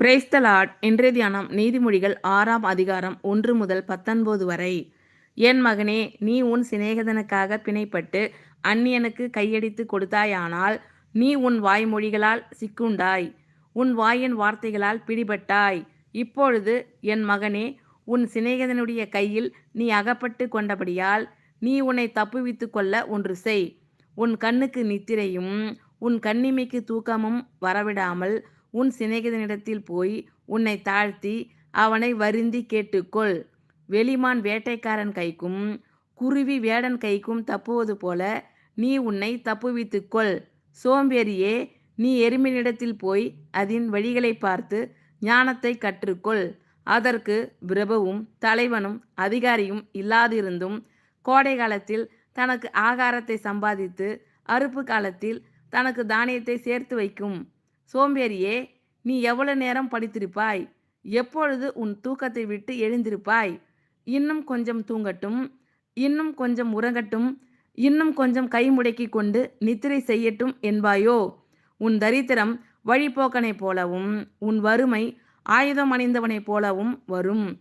Praise the Lord இன்றைய தியானம் நீதிமொழிகள் ஆறாம் அதிகாரம் ஒன்று முதல் பத்தொன்பது வரை. என் மகனே நீ உன் சிநேகிதனுக்காக பிணைப்பட்டு அந்நியனுக்கு கையடித்து கொடுத்தாயானால் நீ உன் வாய்மொழிகளால் சிக்குண்டாய். உன் வாயின் வார்த்தைகளால் பிடிபட்டாய். இப்பொழுது என் மகனே உன் சிநேகிதனுடைய கையில் நீ அகப்பட்டு கொண்டபடியால் நீ உன்னை தப்புவித்து கொள்ள ஒன்று செய். உன் கண்ணுக்கு நித்திரையும் உன் கண்ணிமைக்கு தூக்கமும் வரவிடாமல் உன் சிநேகிதனிடத்தில் போய் உன்னை தாழ்த்தி அவனை வருந்தி கேட்டுக்கொள். வெளிமான் வேட்டைக்காரன் கைக்கும் குருவி வேடன் கைக்கும் தப்புவது போல நீ உன்னை தப்புவித்துக்கொள். சோம்பேறியே நீ எருமினிடத்தில் போய் அதன் வழிகளை பார்த்து ஞானத்தை கற்றுக்கொள். அதற்கு பிரபுவும் தலைவனும் அதிகாரியும் இல்லாதிருந்தும் கோடை காலத்தில் தனக்கு ஆகாரத்தை சம்பாதித்து அறுப்பு காலத்தில் தனக்கு தானியத்தை சேர்த்து வைக்கும். சோம்பேறியே நீ எவ்வளவு நேரம் படித்திருப்பாய்? எப்பொழுது உன் தூக்கத்தை விட்டு எழுந்திருப்பாய்? இன்னும் கொஞ்சம் தூங்கட்டும் இன்னும் கொஞ்சம் உறங்கட்டும் இன்னும் கொஞ்சம் கை முடக்கி கொண்டு நித்திரை செய்யட்டும் என்பாயோ? உன் தரித்திரம் வழிபோக்கனைப் போலவும் உன் வறுமை ஆயுதம் அணிந்தவனைப் போலவும் வரும்.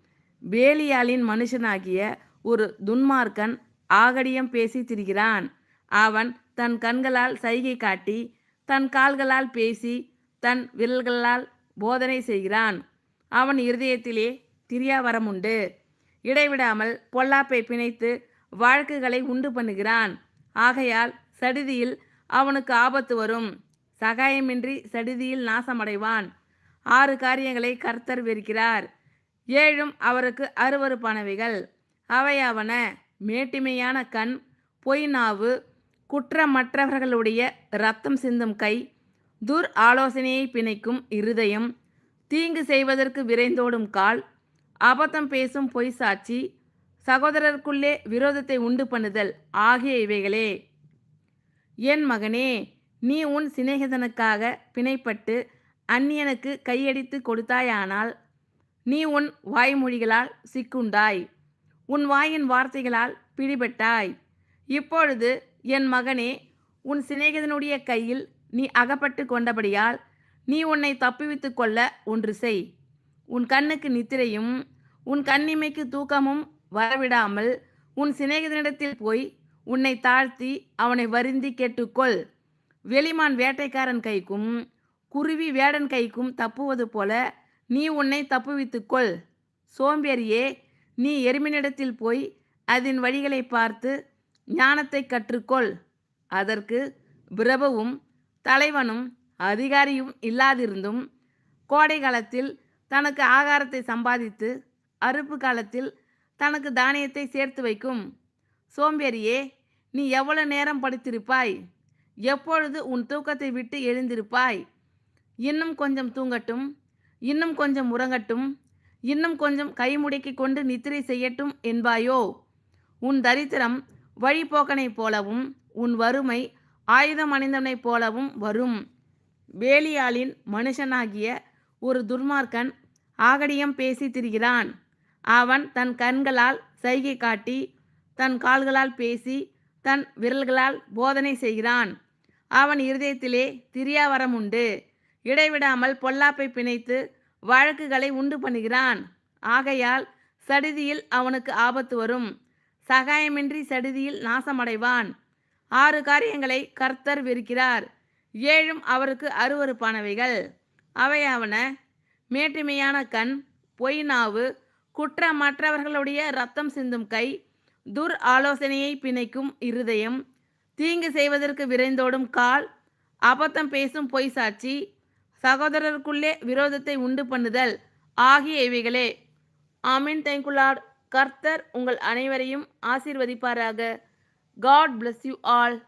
வேலியாளின் மனுஷனாகிய ஒரு துன்மார்க்கன் ஆகடியம் பேசி திரிகிறான். அவன் தன் கண்களால் சைகை காட்டி தன் கால்களால் பேசி தன் விரல்களால் போதனை செய்கிறான். அவன் இருதயத்திலே திரியாவரம் உண்டு இடைவிடாமல் பொல்லாப்பை பிணைத்து வாழ்க்கைகளை உண்டு பண்ணுகிறான். ஆகையால் சடிதியில் அவனுக்கு ஆபத்து வரும். சகாயமின்றி சடிதியில் நாசமடைவான். ஆறு காரியங்களை கர்த்தர் வெறுக்கிறார். ஏழும் அவருக்கு அருவறுப்பானவைகள் அவையாவன மேட்டிமையான கண் பொய் நாவு குற்றமற்றவர்களுடைய ரத்தம் சிந்தும் கை துர் ஆலோசனையை பிணைக்கும் இருதயம் தீங்கு செய்வதற்கு விரைந்தோடும் கால் அபத்தம் பேசும் பொய் சாட்சி சகோதரருக்குள்ளே விரோதத்தை உண்டு பண்ணுதல் ஆகிய இவைகளே. என் மகனே நீ உன் சிநேகிதனுக்காக பிணைப்பட்டு அந்நியனுக்கு கையடித்து கொடுத்தாயானால் நீ உன் வாய்மொழிகளால் சிக்குண்டாய் உன் வாயின் வார்த்தைகளால் பிடிபட்டாய். இப்பொழுது என் மகனே உன் சிநேகிதனுடைய கையில் நீ அகப்பட்டு கொண்டபடியால் நீ உன்னை தப்புவித்து கொள்ள ஒன்று செய். உன் கண்ணுக்கு நித்திரையும் உன் கண்ணிமைக்கு தூக்கமும் வரவிடாமல் உன் சிநேகிதனிடத்தில் போய் உன்னை தாழ்த்தி அவனை வருந்தி கேட்டுக்கொள். வெளிமான் வேட்டைக்காரன் கைக்கும் குருவி வேடன் கைக்கும் தப்புவது போல நீ உன்னை தப்புவித்துக்கொள் சோம்பேறியே நீ எருமினிடத்தில் போய் அதன் வழிகளை பார்த்து ஞானத்தை கற்றுக்கொள். அதற்கு பிரபுவும் தலைவனும் அதிகாரியும் இல்லாதிருந்தும் கோடை காலத்தில் தனக்கு ஆகாரத்தை சம்பாதித்து அறுப்பு காலத்தில் தனக்கு தானியத்தை சேர்த்து வைக்கும். சோம்பேறியே நீ எவ்வளவு நேரம் படித்திருப்பாய்? எப்பொழுது உன் தூக்கத்தை விட்டு எழுந்திருப்பாய்? இன்னும் கொஞ்சம் தூங்கட்டும் இன்னும் கொஞ்சம் உறங்கட்டும் இன்னும் கொஞ்சம் கை முடக்கி கொண்டு நித்திரை செய்யட்டும் என்பாயோ? உன் தரித்திரம் வழிபோக்கனைப் போலவும் உன் வறுமை ஆயுதம் அணிந்தவனைப் போலவும் வரும். வேலியாளின் மனுஷனாகிய ஒரு துர்மார்க்கன் ஆகடியம் பேசி திரிகிறான். அவன் தன் கண்களால் சைகை காட்டி தன் கால்களால் பேசி தன் விரல்களால் போதனை செய்கிறான். அவன் இருதயத்திலே திரியாவரம் உண்டு. இடைவிடாமல் பொல்லாப்பை பிணைத்து வழக்குகளை உண்டு பண்ணுகிறான். ஆகையால் சடிதியில் அவனுக்கு ஆபத்து வரும். சகாயமின்றி சடிதியில் நாசமடைவான். ஆறு காரியங்களை கர்த்தர் வெறுக்கிறார் ஏழும் அவருக்கு அருவறுப்பானவைகள் அவையாவன மேட்டுமையான கண் பொய் நாவு குற்றமற்றவர்களுடைய ரத்தம் சிந்தும் கை துர் ஆலோசனையை பிணைக்கும் இருதயம் தீங்கு செய்வதற்கு விரைந்தோடும் கால் அபத்தம் பேசும் பொய் சாட்சி சகோதரருக்குள்ளே விரோதத்தை உண்டு பண்ணுதல் ஆகிய இவைகளே. ஆமீன். தேங்குலாட் கர்த்தர் உங்கள் அனைவரையும் ஆசீர்வதிப்பாராக. God bless you all.